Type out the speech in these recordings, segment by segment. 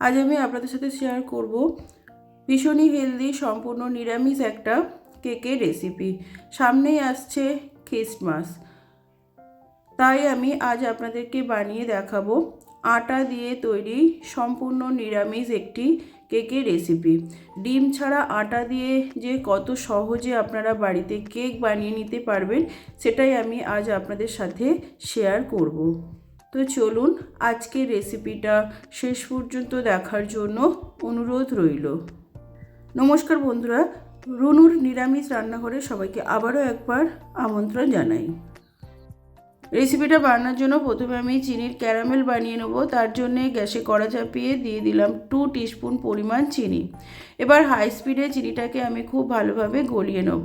আজ আমি আপনাদের সাথে শেয়ার করব ভীষণই হেলদি সম্পূর্ণ নিরামিষ একটা কেকের রেসিপি সামনেই আসছে খ্রিস্টমাস তাই আমি আজ আপনাদেরকে বানিয়ে দেখাবো আটা দিয়ে তৈরি সম্পূর্ণ নিরামিষ একটি কেকের রেসিপি ডিম ছাড়া আটা দিয়ে যে কত সহজে আপনারা বাড়িতে কেক বানিয়ে নিতে পারবেন, সেটাই আমি আজ আপনাদের সাথে শেয়ার করব। তো চলুন আজকের রেসিপিটা শেষ পর্যন্ত দেখার জন্য অনুরোধ রইল। নমস্কার বন্ধুরা, রুনুর নিরামিষ রান্নাঘরে সবাইকে আবারও একবার আমন্ত্রণ জানাই। রেসিপিটা বানানোর জন্য প্রথমে আমি চিনির ক্যারামেল বানিয়ে নেব, তার জন্যে গ্যাসে কড়া চাপিয়ে দিয়ে দিলাম টু টিস্পুন পরিমাণ চিনি। এবার হাই স্পিডে চিনিটাকে আমি খুব ভালোভাবে গলিয়ে নেব।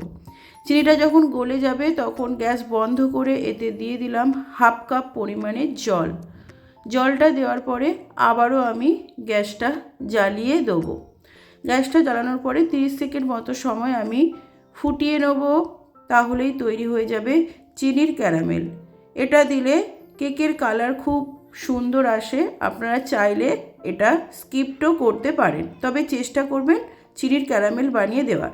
চিনিটা যখন গলে যাবে, তখন গ্যাস বন্ধ করে এতে দিয়ে দিলাম হাফ কাপ পরিমাণে জল। জলটা দেওয়ার পরে আবারও আমি গ্যাসটা জ্বালিয়ে দেবো। গ্যাসটা জ্বালানোর পরে 30 সেকেন্ড মতো সময় আমি ফুটিয়ে নেব, তাহলেই তৈরি হয়ে যাবে চিনির ক্যারামেল। এটা দিলে কেকের কালার খুব সুন্দর আসে, আপনারা চাইলে এটা স্কিপটও করতে পারেন। তবে চেষ্টা করবেন চিনির ক্যারামেল বানিয়ে দেওয়ার।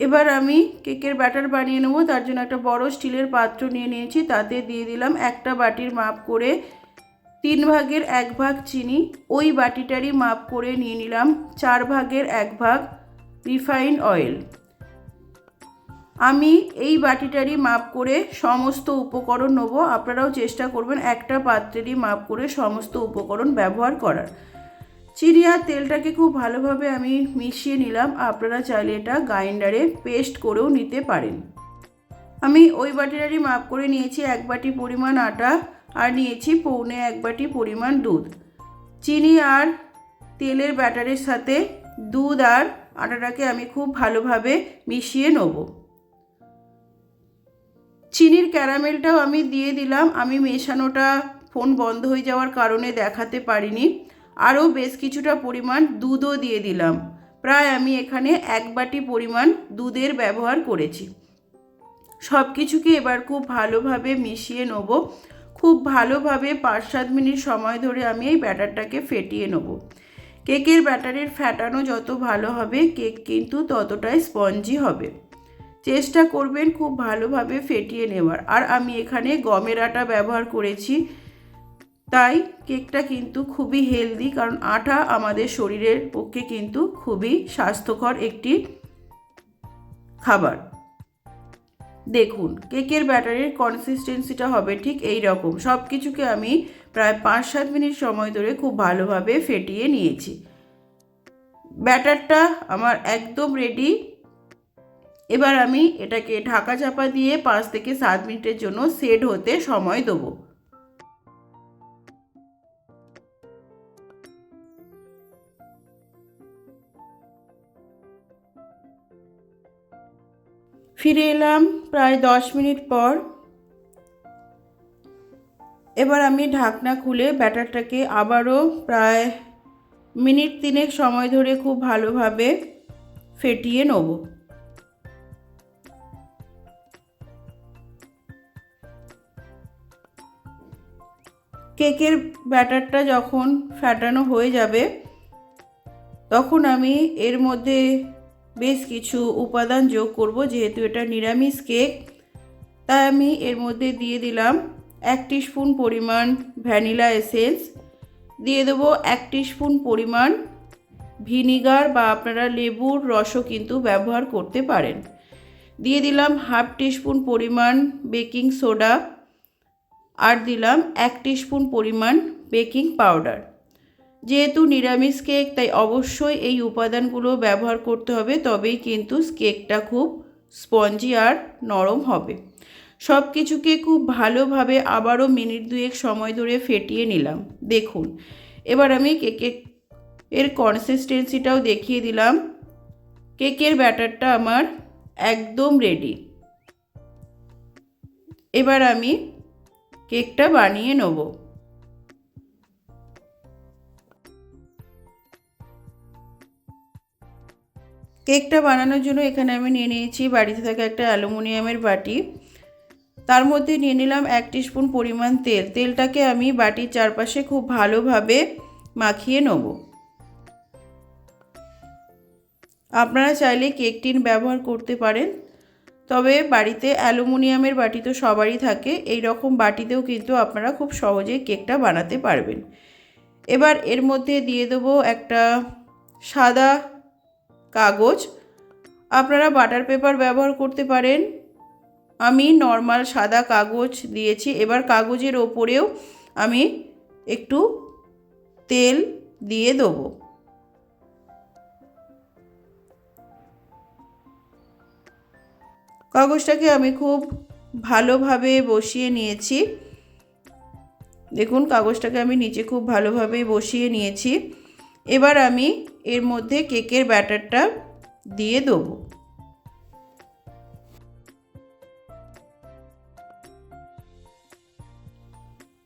এবার আমি কেকের ব্যাটার বানিয়ে নেব, তার জন্য একটা বড় স্টিলের পাত্র নিয়ে নিয়েছি, তাতে দিয়ে দিলাম একটা বাটির মাপ করে তিন ভাগের এক ভাগ চিনি, ওই বাটিটারই মাপ করে নিয়ে নিলাম চার ভাগের এক ভাগ রিফাইন্ড অয়েল। আমি এই বাটিটারই মাপ করে সমস্ত উপকরণ নেব, আপনারাও চেষ্টা করবেন একটা পাত্রেরই মাপ করে সমস্ত উপকরণ ব্যবহার করার। চিনি আর তেলটাকে খুব ভালোভাবে আমি মিশিয়ে নিলাম। আপনারা চাইলে এটা গ্রাইন্ডারে পেস্ট করেও নিতে পারেন। আমি ওই বাটিটারই মাপ করে নিয়েছি, এক বাটি পরিমাণ আটা, আর নিয়েছি পৌনে এক বাটি পরিমাণ দুধ। চিনি আর তেলের ব্যাটারের সাথে দুধ আর আটাটাকে আমি খুব ভালোভাবে মিশিয়ে নেব। চিনির ক্যারামেলটাও আমি দিয়ে দিলাম। আমি মেশানোটা ফোন বন্ধ হয়ে যাওয়ার কারণে দেখাতে পারিনি। আরও বেশ কিছুটা পরিমাণ দুধও দিয়ে দিলাম। প্রায় আমি এখানে এক বাটি পরিমাণ দুধের ব্যবহার করেছি। সব কিছুকে এবার খুব ভালোভাবে মিশিয়ে নেব। খুব ভালোভাবে পাঁচ সাত মিনিট সময় ধরে আমি এই ব্যাটারটাকে ফেটিয়ে নেব। কেকের ব্যাটারের ফ্যাটানো যত ভালো হবে, কেক কিন্তু ততটাই স্পঞ্জি হবে। চেষ্টা করবেন খুব ভালোভাবে ফেটিয়ে নেওয়ার। আর আমি এখানে গমের আটা ব্যবহার করেছি। তাই কেকটা কিন্তু খুবই হেলদি কারণ আটা আমাদের শরীরের পক্ষে কিন্তু খুবই স্বাস্থ্যকর একটি খাবার। দেখুন, কেকের ব্যাটারের কনসিস্টেন্সিটা হবে ঠিক এই রকম সব কিছুকে আমি প্রায় পাঁচ সাত মিনিট সময় ধরে খুব ভালোভাবে ফেটিয়ে নিয়েছি। ব্যাটারটা আমার একদম রেডি এবার আমি এটাকে ঢাকা চাপা দিয়ে পাঁচ থেকে সাত মিনিটের জন্য সেট হতে সময় দেবো। ফিরে এলাম প্রায় দশ মিনিট পর। এবার আমি ঢাকনা খুলে ব্যাটারটাকে আবারও প্রায় মিনিট তিনেক সময় ধরে খুব ভালোভাবে ফেটিয়ে নেব। কেকের ব্যাটারটা যখন ফ্যাটানো হয়ে যাবে, তখন আমি এর মধ্যে বেশ কিছু উপাদান যোগ করব, যেহেতু এটা নিরামিষ কেক, তাই আমি এর মধ্যে দিয়ে দিলাম এক স্পুন পরিমাণ ভ্যানিলা এসেন্স, দিয়ে দেবো এক স্পুন পরিমাণ ভিনিগার বা আপনারা লেবুর রসও কিন্তু ব্যবহার করতে পারেন। দিয়ে দিলাম হাফ স্পুন পরিমাণ বেকিং সোডা, আর দিলাম এক স্পুন পরিমাণ বেকিং পাউডার। যেহেতু নিরামিষ কেক, তাই অবশ্যই এই উপাদানগুলো ব্যবহার করতে হবে, তবেই কিন্তু কেকটা খুব স্পঞ্জি আর নরম হবে। সব কিছুকে খুব ভালোভাবে আবারও মিনিট দুয়েক সময় ধরে ফেটিয়ে নিলাম। দেখুন, এবার আমি কেকের এর কনসিস্টেন্সিটাও দেখিয়ে দিলাম। কেকের ব্যাটারটা আমার একদম রেডি এবার আমি কেকটা বানিয়ে নেব। কেকটা বানানোর জন্য এখানে আমি নিয়ে নিয়েছি বাড়িতে থাকা একটা অ্যালুমিনিয়ামের বাটি। তার মধ্যে নিয়ে নিলাম এক স্পুন পরিমাণ তেল। তেলটাকে আমি বাটির চারপাশে খুব ভালোভাবে মাখিয়ে নেব। আপনারা চাইলে কেক টিন ব্যবহার করতে পারেন, তবে বাড়িতে অ্যালুমিনিয়ামের বাটি তো সবারই থাকে। এই রকম বাটিতেও কিন্তু আপনারা খুব সহজেই কেকটা বানাতে পারবেন। এবার এর মধ্যে দিয়ে দেবো একটা সাদা কাগজ। আপনারা বাটার পেপার ব্যবহার করতে পারেন। আমি নর্মাল সাদা কাগজ দিয়েছি। এবার কাগজের ওপরেও আমি একটু তেল দিয়ে দেবো। কাগজটাকে আমি খুব ভালোভাবে বসিয়ে নিয়েছি। দেখুন, কাগজটাকে আমি নিচে খুব ভালোভাবে বসিয়ে নিয়েছি। এবার আমি এর মধ্যে কেকের ব্যাটারটা দিয়ে দেবো।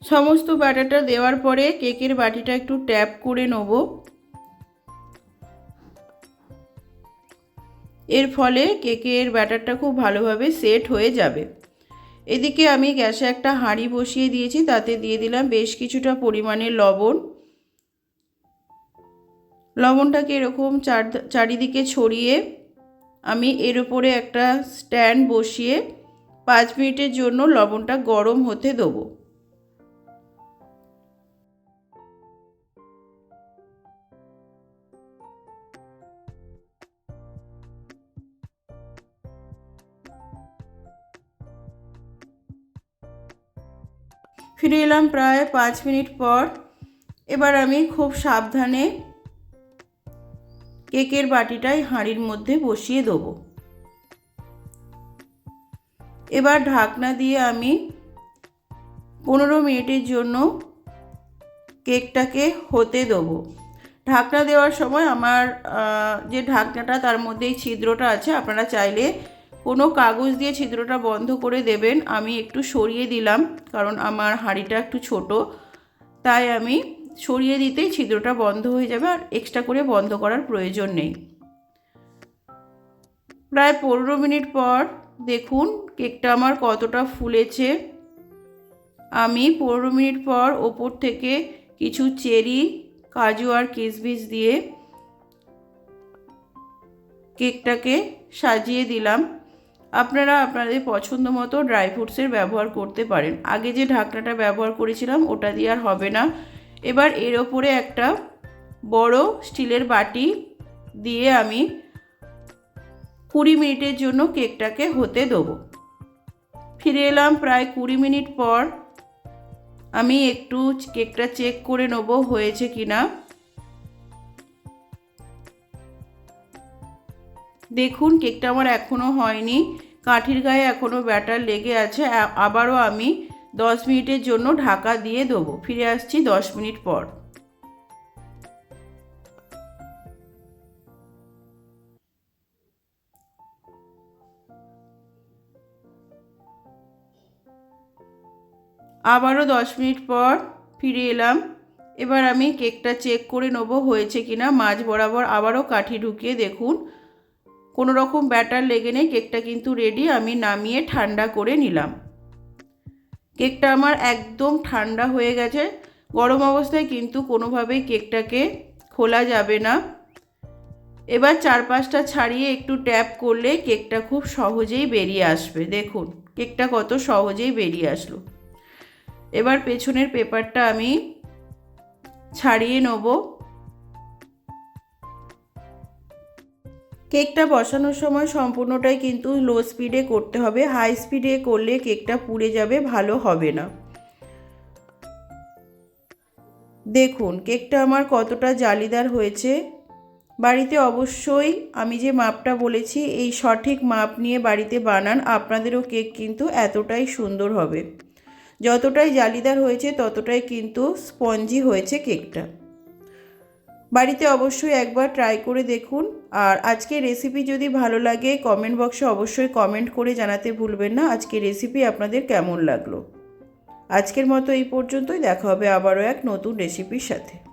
সমস্ত ব্যাটারটা দেওয়ার পরে কেকের বাটিটা একটু ট্যাপ করে নেব। এর ফলে কেকের ব্যাটারটা খুব ভালোভাবে সেট হয়ে যাবে। এদিকে আমি গ্যাসে একটা হাঁড়ি বসিয়ে দিয়েছি, তাতে দিয়ে দিলাম বেশ কিছুটা পরিমাণে লবণ। লবণটাকে এরকম চার চারিদিকে ছড়িয়ে আমি এর উপরে একটা স্ট্যান্ড বসিয়ে পাঁচ মিনিটের জন্য লবণটা গরম হতে দেবো। ফিরে এলাম প্রায় পাঁচ মিনিট পর। এবার আমি খুব সাবধানে কেকের বাটিটাই হাঁড়ির মধ্যে বসিয়ে দেবো। এবার ঢাকনা দিয়ে আমি পনেরো মিনিটের জন্য কেকটাকে হতে দেবো। ঢাকনা দেওয়ার সময় আমার যে ঢাকনাটা তার মধ্যেই ছিদ্রটা আছে, আপনারা চাইলে কোনো কাগজ দিয়ে ছিদ্রটা বন্ধ করে দেবেন। আমি একটু সরিয়ে দিলাম, কারণ আমার হাঁড়িটা একটু ছোট, তাই আমি সরিয়ে দিতেই ছিদ্রটা বন্ধ হয়ে যাবে আর এক্সট্রা করে বন্ধ করার প্রয়োজন নেই। প্রায় পনেরো মিনিট পর দেখুন কেকটা আমার কতটা ফুলেছে। আমি পনেরো মিনিট পর ওপর থেকে কিছু চেরি, কাজু আর কিশমিশ দিয়ে কেকটাকে সাজিয়ে দিলাম। আপনারা আপনাদের পছন্দ মতো ড্রাই ফ্রুটসের ব্যবহার করতে পারেন। আগে যে ঢাকনাটা ব্যবহার করেছিলাম ওটা দিয়ে আর হবে না। এবার এর ওপরে একটা বড় স্টিলের বাটি দিয়ে আমি কুড়ি মিনিটের জন্য কেকটাকে হতে দেবো। ফিরে এলাম প্রায় কুড়ি মিনিট পর। আমি একটু কেকটা চেক করে নেব হয়েছে কি না দেখুন, কেকটা আমার এখনও হয়নি। কাঠির গায়ে এখনও ব্যাটার লেগে আছে। আবারও আমি দশ মিনিটের জন্য ঢাকা দিয়ে দেবো। ফিরে আসছি দশ মিনিট পর। আবারও দশ মিনিট পর ফিরে এলাম। এবার আমি কেকটা চেক করে নেব হয়েছে কিনা। মাছ বরাবর আবারও কাঠি ঢুকিয়ে দেখুন। কোনো রকম ব্যাটার লেগে নেই। কেকটা কিন্তু রেডি আমি নামিয়ে ঠান্ডা করে নিলাম। কেকটা আমার একদম ঠান্ডা হয়ে গেছে। গরম অবস্থায় কিন্তু কোনোভাবেই কেকটাকে খোলা যাবে না। এবার চারপাশটা ছাড়িয়ে একটু ট্যাপ করলে কেকটা খুব সহজেই বেরিয়ে আসবে। দেখুন, কেকটা কত সহজেই বেরিয়ে আসলো। এবার পেছনের পেপারটা আমি ছাড়িয়ে নেব। কেকটা বসানোর সময় সম্পূর্ণটাই কিন্তু লো স্পিডে করতে হবে। হাই স্পিডে করলে কেকটা পুড়ে যাবে, ভালো হবে না। দেখুন, কেকটা আমার কতটা জালিদার হয়েছে। বাড়িতে অবশ্যই আমি যে মাপটা বলেছি, এই সঠিক মাপ নিয়ে বাড়িতে বানান, আপনাদেরও কেক কিন্তু এতটাই সুন্দর হবে। যতটাই জালিদার হয়েছে, ততটাই কিন্তু স্পঞ্জি হয়েছে কেকটা। বাড়িতে অবশ্যই একবার ট্রাই করে দেখুন। আর আজকে রেসিপি যদি ভালো লাগে কমেন্ট বক্সে অবশ্যই কমেন্ট করে জানাতে ভুলবেন না। আজকে রেসিপি আপনাদের কেমন লাগল? আজকের মতো এই পর্যন্তই। দেখা হবে আবারও এক নতুন রেসিপির সাথে।